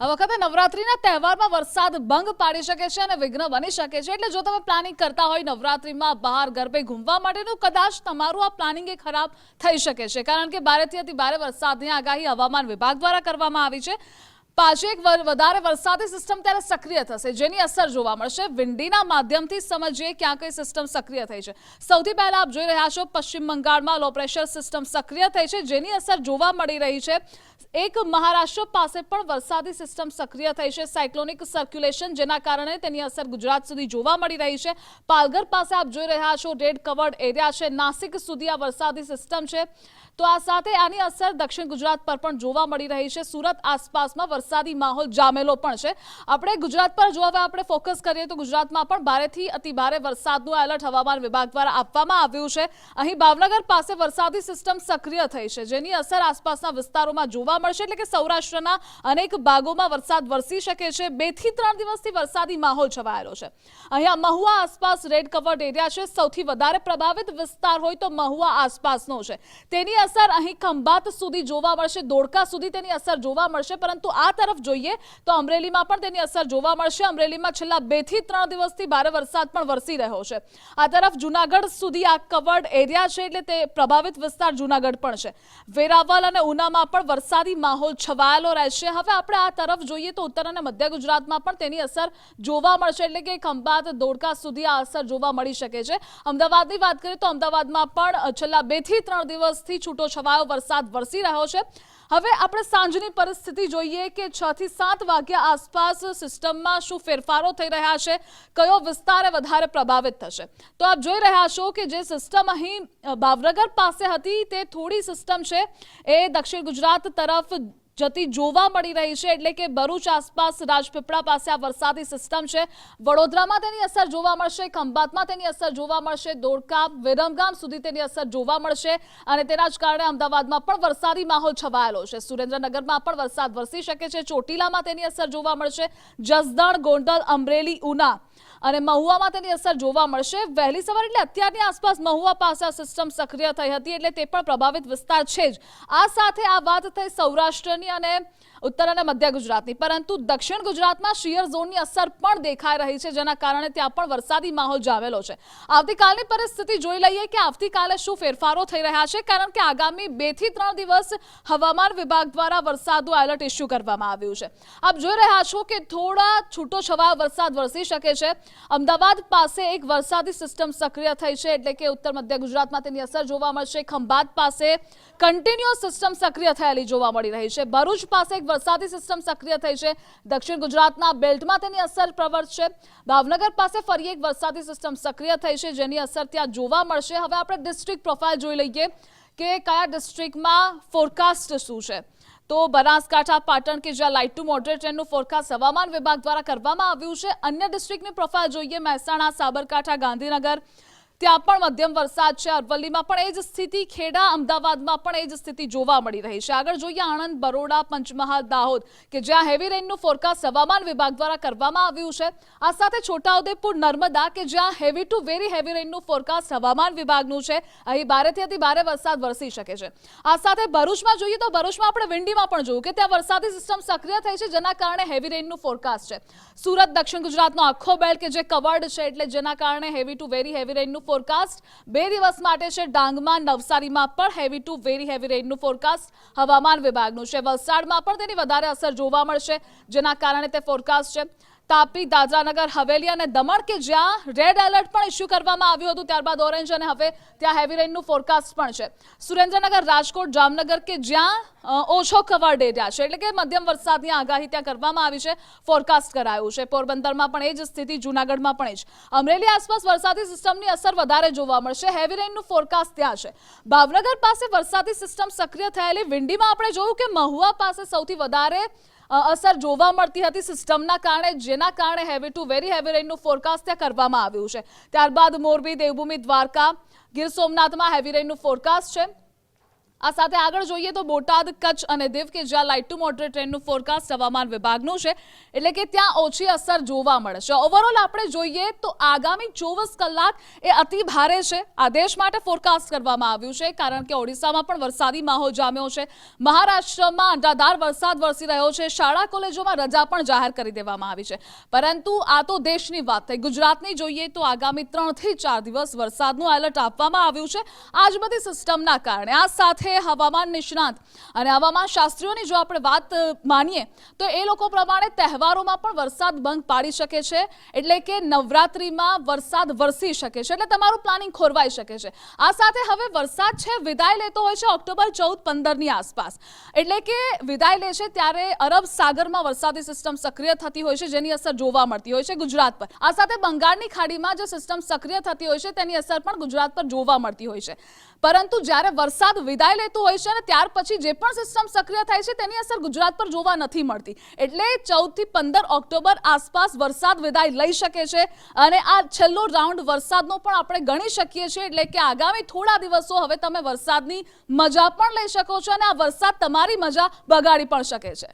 આ વખતે નવરાત્રીના તહેવારમાં વરસાદ ભંગ પાડી શકે છે અને વિઘ્ન બની શકે છે. એટલે જો તમે પ્લાનિંગ કરતા હોય નવરાત્રીમાં બહાર ગરબે ઘૂમવા માટેનું, કદાચ તમારું આ પ્લાનિંગ એ ખરાબ થઈ શકે છે. કારણ કે ભારેથી અતિ ભારે વરસાદની આગાહી હવામાન વિભાગ દ્વારા કરવામાં આવી છે. પાછી એક વધારે વરસાદી સિસ્ટમ ત્યારે સક્રિય થશે, જેની અસર જોવા મળશે. વિંડીના માધ્યમથી સમજીએ ક્યાં કઈ સિસ્ટમ સક્રિય થઈ છે. સૌથી પહેલા આપ જોઈ રહ્યા છો, પશ્ચિમ બંગાળમાં લો પ્રેશર સિસ્ટમ સક્રિય થઈ છે, જેની અસર જોવા મળી રહી છે. એક મહારાષ્ટ્ર પાસે પણ વરસાદી સિસ્ટમ સક્રિય થઈ છે સાયક્લોનિક સર્ક્યુલેશન જેના કારણે તેની અસર ગુજરાત સુધી જોવા મળી રહી છે. પાલઘર પાસે આપ જોઈ રહ્યા છો રેડ કવર્ડ એરિયા છે, નાસિક સુધી આ વરસાદી સિસ્ટમ છે. તો આ સાથે આની અસર દક્ષિણ ગુજરાત પર પણ જોવા મળી રહી છે. સુરત આસપાસમાં વરસાદી માહોલ જામેલો પણ છે. આપણે ગુજરાત પર જો હવે આપણે ફોકસ કરીએ તો ગુજરાતમાં પણ ભારેથી અતિ ભારે વરસાદનું એલર્ટ હવામાન વિભાગ દ્વારા આપવામાં આવ્યું છે. અહીં ભાવનગર પાસે વરસાદી સિસ્ટમ સક્રિય થઈ છે, જેની અસર આસપાસના વિસ્તારોમાં જોવા મળશે. એટલે કે સૌરાષ્ટ્રના અનેક ભાગોમાં વરસાદ વરસી શકે છે. બેથી ત્રણ દિવસથી વરસાદી માહોલ છવાયેલો છે. અહીંયા મહુવા આસપાસ રેડ કવર્ડ એરિયા છે. સૌથી વધારે પ્રભાવિત વિસ્તાર હોય તો મહુવા આસપાસનો છે. તેની અસર અહીં ખંભાત સુધી જોવા મળશે, દોડકા સુધી તેની અસર જોવા મળશે, પરંતુ આ તરફ જોઈએ તો અમરેલીમાં પણ તેની અસર જોવા મળશે. અમરેલીમાં છેલ્લા બેથી ત્રણ દિવસથી ભારે વરસાદ પણ વરસી રહ્યો છે. આ તરફ જુનાગઢ સુધી આ કવર્ડ એરિયા છે એટલે તે પ્રભાવિત વિસ્તાર જુનાગઢ પણ છે. વેરાવલ અને ઉનામાં પણ વરસાદી માહોલ છવાયેલો રહેશે. હવે આપણે આ તરફ જોઈએ તો ઉત્તર અને મધ્ય ગુજરાતમાં પણ તેની અસર જોવા મળશે એટલે કે ખંભાત દોડકા સુધી આ અસર જોવા મળી શકે છે. અમદાવાદની વાત કરીએ તો અમદાવાદમાં પણ છેલ્લા બેથી ત્રણ દિવસથી છૂટો છવાયો વરસાદ વરસી રહ્યો છે. હવે આપણે સાંજની પરિસ્થિતિ જોઈએ કે છ થી સાત વાગ્યા આસપાસ સિસ્ટમમાં શું ફેરફારો થઈ રહ્યા છે? કયો વિસ્તાર વધારે પ્રભાવિત થશે? તો આપ જોઈ રહ્યા છો કે જે સિસ્ટમ અહીં અ, ભાવનગર પાસે હતી તે થોડી સિસ્ટમ છે. એ દક્ષિણ ગુજરાત તરફ જતી જોવા મળી રહી છે એટલે કે ભરૂચ આસપાસ રાજપીપળા પાસે આ વરસાદી સિસ્ટમ છે. વડોદરામાં તેની અસર જોવા મળશે, ખંભાતમાં તેની અસર જોવા મળશે, દોડકા, વિરમગામ સુધી તેની અસર જોવા મળશે અને તેના જ કારણે અમદાવાદમાં પણ વરસાદી માહોલ છવાયેલો છે. સુરેન્દ્રનગરમાં પણ વરસાદ વરસી શકે છે. ચોટીલામાં તેની અસર જોવા મળશે. જસદણ, ગોંડલ, અમરેલી, ઉના અને મહુવામાં તેની અસર જોવા મળશે. વહેલી સવારે એટલે અત્યારની આસપાસ મહુવા પાસે સિસ્ટમ સક્રિય થઈ હતી એટલે તે પણ પ્રભાવિત વિસ્તાર છે જ. આ સાથે આ વાત થઈ સૌરાષ્ટ્રની અને ઉત્તર અને મધ્ય ગુજરાતની. પરંતુ દક્ષિણ ગુજરાતમાં શિયર ઝોનની અસર પણ દેખાઈ રહી છે, જેના કારણે ત્યાં પણ વરસાદી માહોલ જામેલો છે. આવતીકાલની પરિસ્થિતિ જોઈ લઈએ કે આવતીકાલે શું ફેરફારો થઈ રહ્યા છે, કારણ કે આગામી બેથી ત્રણ દિવસ હવામાન વિભાગ દ્વારા વરસાદનું એલર્ટ ઇસ્યુ કરવામાં આવ્યું છે. આપ જોઈ રહ્યા છો કે થોડા છૂટો છવાયો વરસાદ વરસી શકે છે. અમદાવાદ પાસે એક વરસાદી સિસ્ટમ સક્રિય થઈ છે, એટલે કે ઉત્તર મધ્ય ગુજરાતમાં તેની અસર જોવા મળશે. ખંભાત પાસે કન્ટિન્યુઅસ સિસ્ટમ સક્રિય થયેલી જોવા મળી રહી છે. ભરૂચ પાસે એક વરસાદી સિસ્ટમ સક્રિય થઈ છે. દક્ષિણ ગુજરાતના બેલ્ટમાં તેની અસર પ્રવર્તશે ભાવનગર પાસે ફરી એક વરસાદી સિસ્ટમ સક્રિય થઈ છે, જેની અસર ત્યાં જોવા મળશે. હવે આપણે ડિસ્ટ્રિક્ટ પ્રોફાઇલ જોઈ લઈએ કે કયા ડિસ્ટ્રિક્ટમાં ફોરકાસ્ટ શું છે. તો બનાસકાંઠા, પાટણ કે જ્યાં લાઇટ ટુ મોડરેટ ટ્રેનનું ફોરકાસ્ટ હવામાન વિભાગ દ્વારા કરવામાં આવ્યું છે. અન્ય ડિસ્ટ્રિક્ટની પ્રોફાઇલ જોઈએ, મહેસાણા, સાબરકાંઠા, ગાંધીનગર ત્યાં પણ મધ્યમ વરસાદ છે. અરવલ્લીમાં પણ એ જ સ્થિતિ, ખેડા, અમદાવાદમાં પણ એ જ સ્થિતિ જોવા મળી રહી છે. આગળ જોઈએ આણંદ, બરોડા, પંચમહાલ, દાહોદ, કે જ્યાં હેવી રેઇનનું ફોરકાસ્ટ હવામાન વિભાગ દ્વારા કરવામાં આવ્યું છે. આ સાથે છોટાઉદેપુર, નર્મદા, કે જ્યાં હેવી ટુ વેરી હેવી રેઇનનું ફોરકાસ્ટ હવામાન વિભાગનું છે. અહીં ભારેથી અતિ ભારે વરસાદ વરસી શકે છે. આ સાથે ભરૂચમાં જોઈએ તો ભરૂચમાં આપણે વિંડીમાં પણ જોયું કે ત્યાં વરસાદી સિસ્ટમ સક્રિય થઈ છે, જેના કારણે હેવી રેઇનનું ફોરકાસ્ટ છે. સુરત, દક્ષિણ ગુજરાતનો આખો બેલ્ટ કે જે કવર્ડ છે, એટલે જેના કારણે હેવી ટુ વેરી હેવી રેનનું ફોરકાસ્ટ બે દિવસ માટે છે ડાંગમાં, નવસારીમાં પણ હેવી ટુ વેરી હેવી રેનનું ફોરકાસ્ટ હવામાન વિભાગનું છે. વલસાડમાં પણ તેની વધારે અસર જોવા મળશે, જેના કારણે તે ફોરકાસ્ટ છે. તાપી દાદરાનગર હવેલી અને દમણ કે જ્યાં રેડ એલર્ટ પણ ઇસ્યુ કરવામાં આવ્યું હતું, ત્યારબાદ ઓરેન્જ અને હવે ત્યાં હેવી રેનનું ફોરકાસ્ટ પણ છે. સુરેન્દ્રનગર, રાજકોટ, જામનગર કે જ્યાં ઓછો કવર્ડ એરિયા છે. એટલે કે મધ્યમ વરસાદની આગાહી ત્યાં કરવામાં આવી છે ફોરકાસ્ટ કરાયું છે. પોરબંદરમાં પણ એ જ સ્થિતિ, જૂનાગઢમાં પણ એ જ. અમરેલી આસપાસ વરસાદી સિસ્ટમની અસર વધારે જોવા મળશે. હેવી રેનનું ફોરકાસ્ટ ત્યાં છે. ભાવનગર પાસે વરસાદી સિસ્ટમ સક્રિય થયેલી, વિંડીમાં આપણે જોયું કે મહુવા પાસે સૌથી વધારે અસર જોવા મળતી હતી સિસ્ટમના કારણે, જેના કારણે હેવી ટુ વેરી હેવી રેઇનનું ફોરકાસ્ટ ત્યાં કરવામાં આવ્યું છે. ત્યારબાદ મોરબી, દેવભૂમિ, દ્વારકા, ગીર સોમનાથમાં હેવી રેઇનનું ફોરકાસ્ટ છે. આ સાથે આગળ જોઈએ તો બોટાદ, કચ્છ અને દીવ કે જ્યાં લાઇટ ટુ મોડરેટ ટ્રેનનું ફોરકાસ્ટ હવામાન વિભાગનું છે, એટલે કે ત્યાં ઓછી અસર જોવા મળે છે. ઓવરઓલ આપણે જોઈએ તો આગામી ચોવીસ કલાક એ અતિ ભારે છે. આ દેશ માટે ફોરકાસ્ટ કરવામાં આવ્યું છે, કારણ કે ઓડિશામાં પણ વરસાદી માહોલ જામ્યો છે. મહારાષ્ટ્રમાં અંડાધાર વરસાદ વરસી રહ્યો છે. શાળા, કોલેજોમાં રજા પણ જાહેર કરી દેવામાં આવી છે. પરંતુ આ તો દેશની વાત થઈ. ગુજરાતની જોઈએ તો આગામી ત્રણથી ચાર દિવસ વરસાદનું એલર્ટ આપવામાં આવ્યું છે. આજ બધી સિસ્ટમના કારણે. આ સાથે હવામાન નિષ્ણાંત. અને હવામાન શાસ્ત્રીઓની જો આપણે વાત માનીએ, તો એ લોકો પ્રમાણે તહેવારોમાં પણ વરસાદ બંધ પાડી શકે છે. એટલે કે નવરાત્રિમાં વરસાદ વરસી શકે છે. એટલે તમારું પ્લાનિંગ ખોરવાઈ શકે છે. આ સાથે હવે વરસાદ છે, વિદાય લેતો હોય છે ઓક્ટોબર ચૌદ પંદરની આસપાસ. એટલે કે વિદાય લે છે ત્યારે અરબ સાગરમાં વરસાદી સિસ્ટમ સક્રિય થતી હોય છે, જેની અસર જોવા મળતી હોય છે ગુજરાત પર. આ સાથે બંગાળની ખાડીમાં જે સિસ્ટમ સક્રિય થતી હોય છે, તેની અસર પણ ગુજરાત પર જોવા મળતી હોય છે. પરંતુ જ્યારે વરસાદ વિદાય લેતું હોય છે અને ત્યાર પછી જે પણ સિસ્ટમ સક્રિય થાય છે તેની અસર ગુજરાત પર જોવા નથી મળતી. એટલે ચૌદથી પંદર ઓક્ટોબર આસપાસ વરસાદ વિદાય લઈ શકે છે અને આ છેલ્લો રાઉન્ડ વરસાદનો પણ આપણે ગણી શકીએ છીએ. એટલે કે આગામી થોડા દિવસો હવે તમે વરસાદની મજા પણ લઈ શકો છો અને આ વરસાદ તમારી મજા બગાડી પણ શકે છે.